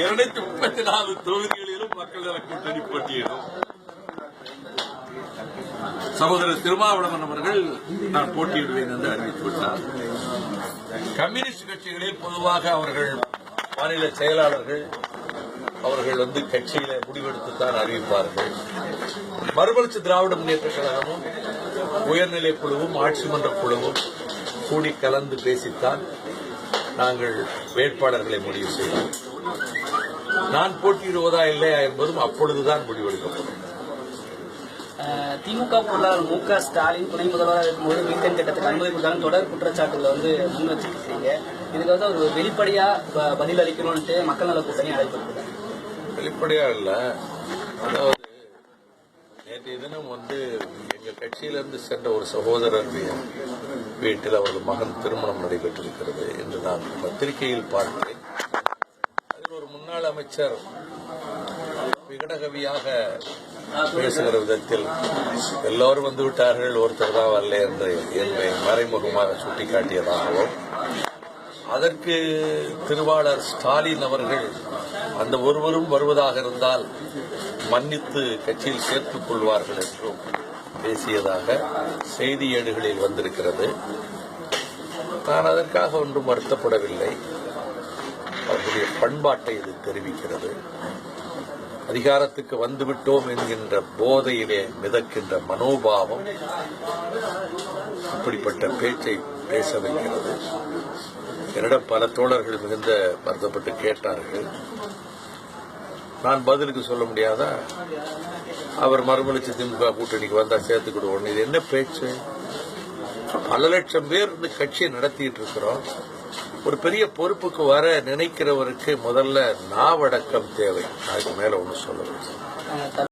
இருநூத்தி முப்பத்தி நாலு தொகுதிகளிலும் மக்கள் நல கூட்டணி போட்டியிடும். சகோதரர் திருமாவளவன் அவர்கள் நான் போட்டியிடுவேன் என்று அறிவித்துவிட்டார் கம்யூனிஸ்ட் கட்சிகளில் பொதுவாக அவர்கள் மாநில செயலாளர்கள் அவர்கள் வந்து கட்சியில முடிவெடுத்துத்தான் அறிவிப்பார்கள். மறுமலர்ச்சி திராவிட முன்னேற்ற கழகமும் உயர்நிலை குழுவும் ஆட்சி மன்ற குழுவும் கூடி கலந்து பேசித்தான் நாங்கள் வேட்பாளர்களை முடிவு செய்வோம். நான் போட்டியிடுவதா இல்லையா என்பதும் அப்பொழுதுதான் முடிவெடுக்கப்படும். திமுக பொருளாளர் மு க ஸ்டாலின் துணை முதல்வராக இருக்கும்போது மீத்தேன் திட்டத்துக்கு அனுமதி கொடுத்தாலும் தொடர் குற்றச்சாட்டுகளை வந்து முன் வச்சிருக்கீங்க இதுக்கு வந்து ஒரு வெளிப்படையா பதில் அளிக்கணும்ட்டு மக்கள் நல கூட்டணி அழைப்பு. வெளிப்படையா இல்ல. அதாவது நேற்றைய தினம் வந்து கட்சியிலிருந்து சென்ற ஒரு சகோதரர் வீட்டில் அவரது மகன் திருமணம் நடைபெற்றிருக்கிறது என்று நான் பத்திரிகையில் பார்த்தேன். அதில் ஒரு முன்னாள் அமைச்சர் விகடகவியாக பேசுகிற விதத்தில் எல்லோரும் வந்து விட்டார்கள் ஒருத்தர் தான் வரல என்று என்னை மறைமுகமாக சுட்டிக்காட்டியதாகவும் அதற்கு திருவாளர் ஸ்டாலின் அவர்கள் அந்த ஒருவரும் வருவதாக இருந்தால் மன்னித்து கட்சியில் சேர்த்துக் கொள்வார்கள் என்றும் பேசியதாக செய்தி ஏடுகளில் வந்திருக்கிறது. நான் அதற்காக ஒன்றும் வருத்தப்படவில்லை. அவர்களுடைய பண்பாட்டை இது தெரிவிக்கிறது. அதிகாரத்துக்கு வந்துவிட்டோம் என்கின்ற போதையிலே மிதக்கின்ற மனோபாவம் இப்படிப்பட்ட பேச்சை பேச வைக்கிறது என்னிடம் பல தோழர்கள் மிகுந்த வருத்தப்பட்டு கேட்டார்கள். நான் பதிலுக்கு சொல்ல முடியாதா? அவர் மறுமலர்ச்சி திமுக கூட்டணிக்கு வந்தா சேர்த்துக்கிடுவோம் இது என்ன பேச்சு? பல லட்சம் பேர் இந்த கட்சியை நடத்திட்டு இருக்கிறோம். ஒரு பெரிய பொறுப்புக்கு வர நினைக்கிறவருக்கு முதல்ல நாவடக்கம் தேவை. அதுக்கு மேல ஒண்ணு சொல்ல